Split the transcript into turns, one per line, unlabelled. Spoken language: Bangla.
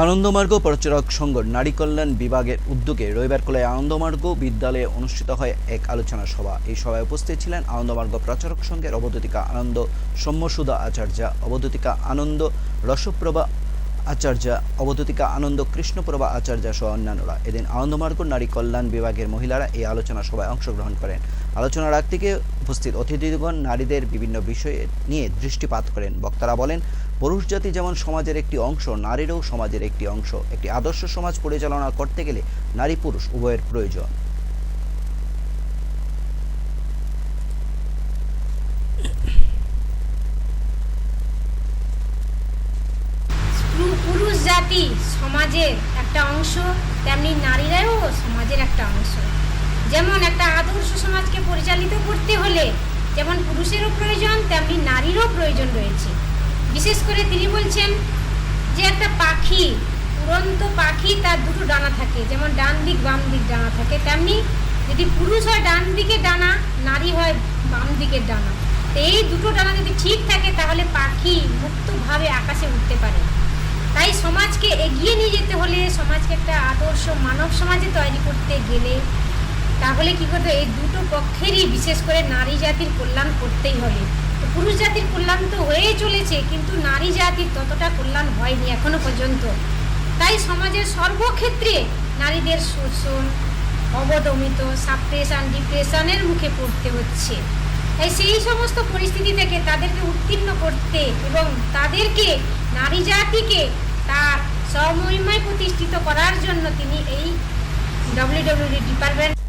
আনন্দমার্গ প্রচারক সংঘ নারী কল্যাণ বিভাগের উদ্যোগে রবিবার কলে আনন্দমার্গ বিদ্যালয়ে অনুষ্ঠিত হয় এক আলোচনা সভা। এই সভায় উপস্থিত ছিলেন আনন্দমার্গ প্রচারক সংঘের অবদতিকা আনন্দ সৌম্যসুধা আচার্য, অবদতিকা আনন্দ রসপ্রভা আচার্য অবদতিকা আনন্দ কৃষ্ণপ্রভা আচার্য সহ অন্যান্যরা। এদিন আনন্দমার্গ নারী কল্যাণ বিভাগের মহিলারা এই আলোচনা সভায় অংশগ্রহণ করেন। আলোচনার আগ থেকে উপস্থিত অতিথিগণ নারীদের বিভিন্ন বিষয়ে নিয়ে দৃষ্টিপাত করেন। বক্তারা বলেন, পুরুষ জাতি যেমন সমাজের একটি অংশ, নারীরও সমাজের একটি অংশ। একটি আদর্শ সমাজ পরিচালনা করতে গেলে নারী পুরুষ উভয়ের প্রয়োজন।
পুরুষ জাতি সমাজের একটা অংশ, তেমনি নারীরাও সমাজের একটা অংশ। যেমন একটা আদর্শ সমাজকে পরিচালিত করতে হলে যেমন পুরুষেরও প্রয়োজন, তেমনি নারীরও প্রয়োজন রয়েছে। বিশেষ করে তিনি বলছেন যে একটা পাখি, উড়ন্ত পাখি, তার দুটো ডানা থাকে। যেমন ডান দিক, বাম দিক ডানা থাকে। তেমনি যদি পুরুষ হয় ডান দিকের ডানা, নারী হয় বাম দিকের ডানা। এই দুটো ডানা যদি ঠিক থাকে, তাহলে পাখি মুক্তভাবে আকাশে উঠতে পারে। তাই সমাজকে এগিয়ে নিয়ে যেতে হলে সমাজকে একটা আদর্শ মানব সমাজে তৈরি করতে গেলে তাহলে কি করতে এই দুটো পক্ষেরই বিশেষ করে নারী জাতির কল্যাণ করতেই হবে। তো পুরুষ জাতির কল্যাণ তো হয়েই চলেছে, কিন্তু নারী জাতির ততটা কল্যাণ হয়নি এখনও পর্যন্ত। তাই সমাজের সর্বক্ষেত্রে নারীদের শোষণ, অবদমিত সাপ্রেশন ডিপ্রেশনের মুখে পড়তে হচ্ছে। তাই সেই সমস্ত পরিস্থিতি থেকে তাদেরকে উত্তীর্ণ করতে এবং তাদেরকে নারী জাতিকে তার স্বমহিমায় প্রতিষ্ঠিত করার জন্য তিনি এই ডব্লিউডব্লিউডি ডিপার্টমেন্ট